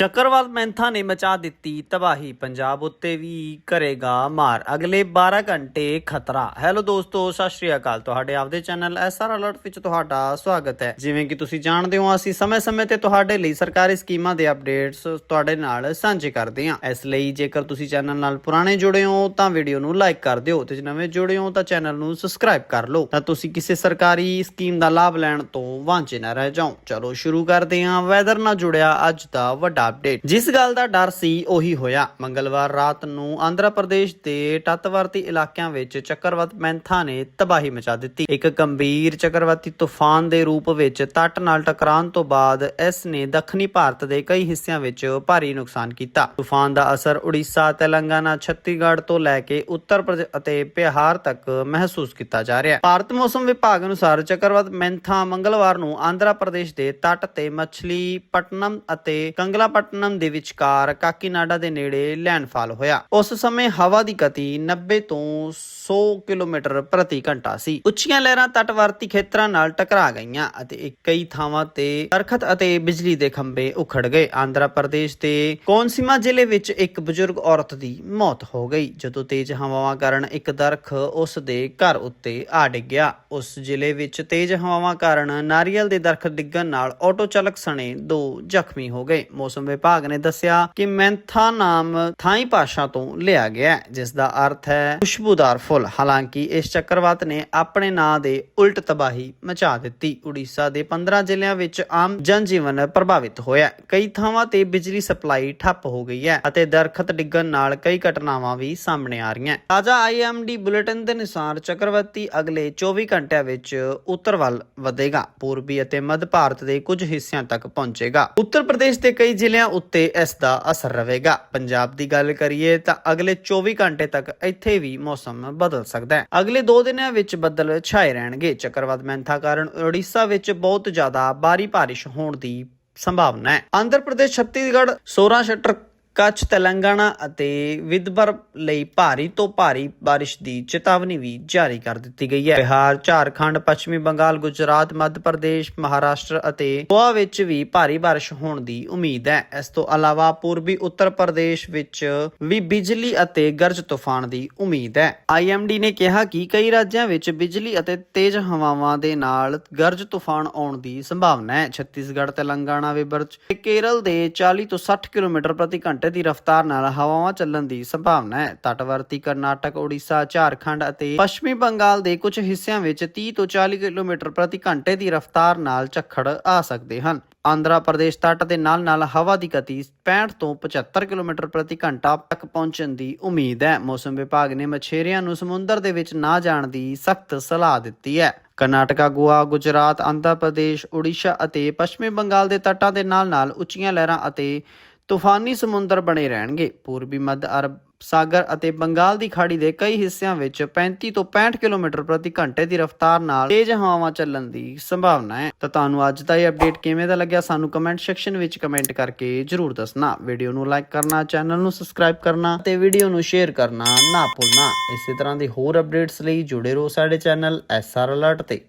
ਚੱਕਰਵਾਲ ਮੈਂਥਾ ਨੇ ਮਚਾ ਦਿੱਤੀ ਤਬਾਹੀ। ਪੰਜਾਬ ਉੱਤੇ ਵੀ ਕਰੇਗਾ ਮਾਰ। ਅਗਲੇ 12 ਘੰਟੇ ਖਤਰਾ। ਹੈਲੋ ਦੋਸਤੋ, ਸਤਿ ਸ਼੍ਰੀ ਅਕਾਲ। ਤੁਹਾਡੇ ਆਪਦੇ ਚੈਨਲ ਐਸਆਰ ਅਲਰਟ ਵਿੱਚ ਤੁਹਾਡਾ ਸਵਾਗਤ ਹੈ। ਜਿਵੇਂ ਕਿ ਤੁਸੀਂ ਜਾਣਦੇ ਹੋ, ਅਸੀਂ ਸਮੇਂ-ਸਮੇਂ ਤੇ ਤੁਹਾਡੇ ਲਈ ਸਰਕਾਰੀ ਸਕੀਮਾਂ ਦੇ ਅਪਡੇਟਸ ਤੁਹਾਡੇ ਨਾਲ ਸਾਂਝੇ ਕਰਦੇ ਹਾਂ। ਇਸ ਲਈ ਜੇਕਰ ਤੁਸੀਂ ਚੈਨਲ ਨਾਲ ਪੁਰਾਣੇ ਜੁੜੇ ਹੋ, ਤਾਂ ਵੀਡੀਓ ਨੂੰ ਲਾਈਕ ਕਰ ਦਿਓ ਤੇ ਜੇ ਨਵੇਂ ਜੁੜੇ ਹੋ, ਤਾਂ ਚੈਨਲ ਨੂੰ ਸਬਸਕ੍ਰਾਈਬ ਕਰ ਲਓ, ਤਾਂ ਤੁਸੀਂ ਕਿਸੇ ਸਰਕਾਰੀ ਸਕੀਮ ਦਾ ਲਾਭ ਲੈਣ ਤੋਂ ਵਾਂਝੇ ਨਾ ਰਹਿ ਜਾਓ। ਚਲੋ ਸ਼ੁਰੂ ਕਰਦੇ ਹਾਂ। ਵੈਦਰ ਨਾਲ ਜੁੜਿਆ ਅੱਜ ਦਾ ਵੱਡਾ ਅਪਡੇਟ ਜਿਸ ਗੱਲ ਦਾ ਡਰ ਸੀ, ਉਹੀ ਹੋਇਆ। ਮੰਗਲਵਾਰ ਰਾਤ ਨੂੰ ਆਂਧਰਾ ਪ੍ਰਦੇਸ਼ ਦੇ ਤੱਟਵਰਤੀ ਇਲਾਕਿਆਂ ਵਿੱਚ ਚੱਕਰਵਾਤ ਮੈਂਥਾ ਨੇ ਤਬਾਹੀ ਮਚਾ ਦਿੱਤੀ। ਇੱਕ ਗੰਭੀਰ ਚੱਕਰਵਾਤੀ ਤੂਫਾਨ ਦੇ ਰੂਪ ਵਿੱਚ ਤੱਟ ਨਾਲ ਟਕਰਾਉਣ ਤੋਂ ਬਾਅਦ ਇਸ ਨੇ ਦੱਖਣੀ ਭਾਰਤ ਦੇ ਕਈ ਹਿੱਸਿਆਂ ਵਿੱਚ ਭਾਰੀ ਨੁਕਸਾਨ ਕੀਤਾ। ਤੂਫਾਨ ਦਾ ਅਸਰ ਉੜੀਸਾ, ਤੇਲੰਗਾਨਾ ਛੱਤੀਗੜ੍ਹ ਤੋਂ ਲੈ ਕੇ ਉੱਤਰ ਪ੍ਰਦੇਸ਼ ਅਤੇ ਬਿਹਾਰ ਤੱਕ ਮਹਿਸੂਸ ਕੀਤਾ ਜਾ ਰਿਹਾ ਹੈ। ਭਾਰਤ ਮੌਸਮ ਵਿਭਾਗ ਅਨੁਸਾਰ ਚੱਕਰਵਾਤ ਮੈਂਥਾ ਮੰਗਲਵਾਰ ਨੂੰ ਆਂਧਰਾ ਪ੍ਰਦੇਸ਼ ਦੇ ਤੱਟ ਤੇ ਮੱਛਲੀ ਪਟਨਮ ਅਤੇ ਕੰਗਲਾਪਟਨਮ ਦੇ ਵਿਚਕਾਰ ਕਾਕੀਨਾਡਾ ਦੇ ਨੇੜੇ ਲੈਂਡਫਾਲ ਹੋਇਆ। ਉਸ ਸਮੇਂ ਹਵਾ ਦੀ ਗਤੀ 90 ਤੋਂ 100 ਕਿਲੋਮੀਟਰ ਪ੍ਰਤੀ ਘੰਟਾ ਸੀ। ਉੱਚੀਆਂ ਲਹਿਰਾਂ ਤੱਟਵਰਤੀ ਖੇਤਰਾਂ ਨਾਲ ਟਕਰਾ ਗਈਆਂ ਅਤੇ ਕਈ ਥਾਵਾਂ ਤੇ ਦਰਖਤ ਅਤੇ ਬਿਜਲੀ ਦੇ ਖੰਭੇ ਉਖੜ ਗਏ। ਆਂਧਰਾ ਪ੍ਰਦੇਸ਼ ਦੇ ਕੋਨਸੀਮਾ ਜ਼ਿਲ੍ਹੇ ਵਿੱਚ ਇੱਕ ਬਜ਼ੁਰਗ ਔਰਤ ਦੀ ਮੌਤ ਹੋ ਗਈ। ਜਦੋਂ ਤੇਜ਼ ਹਵਾਵਾਂ ਕਾਰਨ ਇੱਕ ਦਰਖ ਉਸ ਦੇ ਘਰ ਉੱਤੇ ਆ ਡਿੱਗਿਆ। ਉਸ ਜ਼ਿਲ੍ਹੇ ਵਿੱਚ ਤੇਜ਼ ਹਵਾਵਾਂ ਕਾਰਨ ਨਾਰੀਅਲ ਦੇ ਦਰਖਤ ਡਿੱਗਣ ਨਾਲ ਆਟੋ ਚਾਲਕ ਸਣੇ ਦੋ ਜ਼ਖਮੀ ਹੋ ਗਏ। ਮੌਸਮ ਵਿਭਾਗ ਨੇ ਦੱਸਿਆ ਕਿ ਮੈਂਥਾ ਨਾਮ ਥਾਈ ਭਾਸ਼ਾ ਤੋਂ ਲਿਆ ਗਿਆ ਹੈ, ਜਿਸ ਦਾ ਅਰਥ ਹੈ ਖੁਸ਼ਬੂਦਾਰ ਫੁੱਲ। ਹਾਲਾਂਕਿ ਇਸ ਚੱਕਰਵਾਤ ਨੇ ਆਪਣੇ ਨਾਂ ਦੇ ਉਲਟ ਤਬਾਹੀ ਮਚਾ ਦਿੱਤੀ। ਉੜੀਸਾ ਦੇ 15 ਜ਼ਿਲ੍ਹਿਆਂ ਵਿੱਚ ਆਮ ਜਨਜੀਵਨ ਪ੍ਰਭਾਵਿਤ ਹੋਇਆ ਕਈ ਥਾਵਾਂ ਤੇ ਬਿਜਲੀ ਸਪਲਾਈ ਠੱਪ ਹੋ ਗਈ ਹੈ ਅਤੇ ਦਰਖਤ ਡਿੱਗਣ ਨਾਲ ਕਈ ਘਟਨਾਵਾਂ ਵੀ ਸਾਹਮਣੇ ਆ ਰਹੀਆਂ ਤਾਜ਼ਾ ਆਈਐਮਡੀ ਬੁਲੇਟਿਨ ਦੇ ਅਨੁਸਾਰ ਚੱਕਰਵਾਤੀ ਅਗਲੇ 24 ਘੰਟਿਆਂ ਵਿੱਚ ਉੱਤਰ ਵੱਲ ਵਧੇਗਾ। ਪੂਰਬੀ ਅਤੇ ਮੱਧ ਭਾਰਤ ਦੇ ਕੁਝ ਹਿੱਸਿਆਂ ਤੱਕ ਪਹੁੰਚੇਗਾ। ਉੱਤਰ ਪ੍ਰਦੇਸ਼ ਦੇ ਕਈ ਜ਼ਿਲ੍ਹਿਆਂ ਉੱਤੇ ਇਸ ਦਾ ਅਸਰ ਰਹੇਗਾ। ਪੰਜਾਬ ਦੀ ਗੱਲ ਕਰੀਏ ਤਾਂ ਅਗਲੇ 24 ਘੰਟੇ ਤੱਕ ਇੱਥੇ ਵੀ ਮੌਸਮ ਬਦਲ ਸਕਦਾ ਹੈ। ਅਗਲੇ 2 ਦਿਨਾਂ ਵਿੱਚ ਬੱਦਲ ਛਾਏ ਰਹਿਣਗੇ। ਚੱਕਰਵਾਤ ਮੈਂਥਾ ਕਾਰਨ ਉੜੀਸਾ ਵਿੱਚ ਬਹੁਤ ਜ਼ਿਆਦਾ ਬਾਰੀ ਬਾਰਿਸ਼ ਹੋਣ ਦੀ ਸੰਭਾਵਨਾ ਹੈ। ਆਂਧਰ ਪ੍ਰਦੇਸ਼, ਛੱਤੀਸਗੜ੍ਹ ਸੌਰਾਸ਼ਟਰ ਕੱਛ ਤੇਲੰਗਾਨਾ ਅਤੇ ਵਿਦਰਭ ਲਈ ਭਾਰੀ ਤੋਂ ਭਾਰੀ ਬਾਰਿਸ਼ ਦੀ ਚੇਤਾਵਨੀ ਵੀ ਜਾਰੀ ਕਰ ਦਿੱਤੀ ਗਈ ਹੈ। ਬਿਹਾਰ, ਝਾਰਖੰਡ, ਪੱਛਮੀ ਬੰਗਾਲ, ਗੁਜਰਾਤ, ਮੱਧ ਪ੍ਰਦੇਸ਼, ਮਹਾਰਾਸ਼ਟਰ ਅਤੇ ਗੋਆ ਵਿੱਚ ਵੀ ਭਾਰੀ ਬਾਰਿਸ਼ ਹੋਣ ਦੀ ਉਮੀਦ ਹੈ। ਇਸ ਤੋਂ ਇਲਾਵਾ ਪੂਰਬੀ ਉੱਤਰ ਪ੍ਰਦੇਸ਼ ਵਿੱਚ ਵੀ ਬਿਜਲੀ ਅਤੇ ਗਰਜ ਤੂਫਾਨ ਦੀ ਉਮੀਦ ਹੈ। ਆਈਐਮਡੀ ਨੇ ਕਿਹਾ ਕਿ ਕਈ ਰਾਜਾਂ ਵਿੱਚ ਬਿਜਲੀ ਅਤੇ ਤੇਜ਼ ਹਵਾਵਾਂ ਦੇ ਨਾਲ ਗਰਜ ਤੂਫਾਨ ਆਉਣ ਦੀ ਸੰਭਾਵਨਾ ਹੈ। ਛੱਤੀਸਗੜ੍ਹ, ਤੇਲੰਗਾਨਾ ਵਿਬਰਚ ਤੇ ਕੇਰਲ ਦੇ 40 ਤੋਂ 60 ਕਿਲੋਮੀਟਰ ਪ੍ਰਤੀ ਘੰਟੇ ਘੰਟੇ ਦੀ ਰਫ਼ਤਾਰ ਨਾਲ ਹਵਾਵਾਂ ਚੱਲਣ ਦੀ ਸੰਭਾਵਨਾ ਹੈ। ਤਟਵਰਤੀ ਕਰਨਾਟਕ ਓਡੀਸ਼ਾ ਝਾਰਖੰਡ ਅਤੇ ਪੱਛਮੀ ਬੰਗਾਲ ਦੇ ਕੁਝ ਹਿੱਸਿਆਂ ਵਿੱਚ 30 ਤੋਂ 40 ਕਿਲੋਮੀਟਰ ਪ੍ਰਤੀ ਘੰਟੇ ਦੀ ਰਫ਼ਤਾਰ ਨਾਲ ਝੱਖੜ ਆ ਸਕਦੇ ਹਨ। ਆਂਧਰਾ ਪ੍ਰਦੇਸ਼ ਤੱਟ ਦੇ ਨਾਲ-ਨਾਲ ਹਵਾ ਦੀ ਗਤੀ 65 ਤੋਂ 75 ਕਿਲੋਮੀਟਰ ਪ੍ਰਤੀ ਘੰਟਾ ਤੱਕ ਪਹੁੰਚਣ ਦੀ ਉਮੀਦ ਹੈ। ਮੌਸਮ ਵਿਭਾਗ ਨੇ ਮਛੇਰਿਆਂ ਨੂੰ ਸਮੁੰਦਰ ਦੇ ਵਿੱਚ ਨਾ ਜਾਣ ਦੀ ਸਖਤ ਸਲਾਹ ਦਿੱਤੀ ਹੈ। ਕਰਨਾਟਕਾ, ਗੋਆ, ਗੁਜਰਾਤ, ਆਂਧਰਾ ਪ੍ਰਦੇਸ਼ ਓਡੀਸ਼ਾ ਅਤੇ ਪੱਛਮੀ ਬੰਗਾਲ ਦੇ ਤੱਟਾਂ ਦੇ ਨਾਲ-ਨਾਲ ਉੱਚੀਆਂ ਲਹਿਰਾਂ ਅਤੇ ਤੂਫਾਨੀ ਸਮੁੰਦਰ ਬਣੇ ਰਹਿਣਗੇ। ਪੂਰਬੀ ਮੱਧ ਅਰਬ ਸਾਗਰ ਅਤੇ ਬੰਗਾਲ ਦੀ ਖਾੜੀ ਦੇ ਕਈ ਹਿੱਸਿਆਂ ਵਿੱਚ 35 ਤੋਂ 65 ਕਿਲੋਮੀਟਰ ਪ੍ਰਤੀ ਘੰਟੇ ਦੀ ਰਫ਼ਤਾਰ ਨਾਲ ਤੇਜ਼ ਹਵਾਵਾਂ ਚੱਲਣ ਦੀ ਸੰਭਾਵਨਾ ਹੈ। ਤਾਂ ਤੁਹਾਨੂੰ ਅੱਜ ਦਾ ਇਹ ਅਪਡੇਟ ਕਿਵੇਂ ਦਾ ਲੱਗਿਆ ਸਾਨੂੰ ਕਮੈਂਟ ਸੈਕਸ਼ਨ ਵਿੱਚ ਕਮੈਂਟ ਕਰਕੇ ਜਰੂਰ ਦੱਸਣਾ। ਵੀਡੀਓ ਨੂੰ ਲਾਈਕ ਕਰਨਾ, ਚੈਨਲ ਨੂੰ ਸਬਸਕ੍ਰਾਈਬ ਕਰਨਾ ਤੇ ਵੀਡੀਓ ਨੂੰ ਸ਼ੇਅਰ ਕਰਨਾ ਨਾ ਭੁੱਲਣਾ। ਇਸੇ ਤਰ੍ਹਾਂ ਦੇ ਹੋਰ ਅਪਡੇਟਸ ਲਈ ਜੁੜੇ ਰਹੋ ਸਾਡੇ ਚੈਨਲ ਐਸਆਰ ਅਲਰਟ ਤੇ।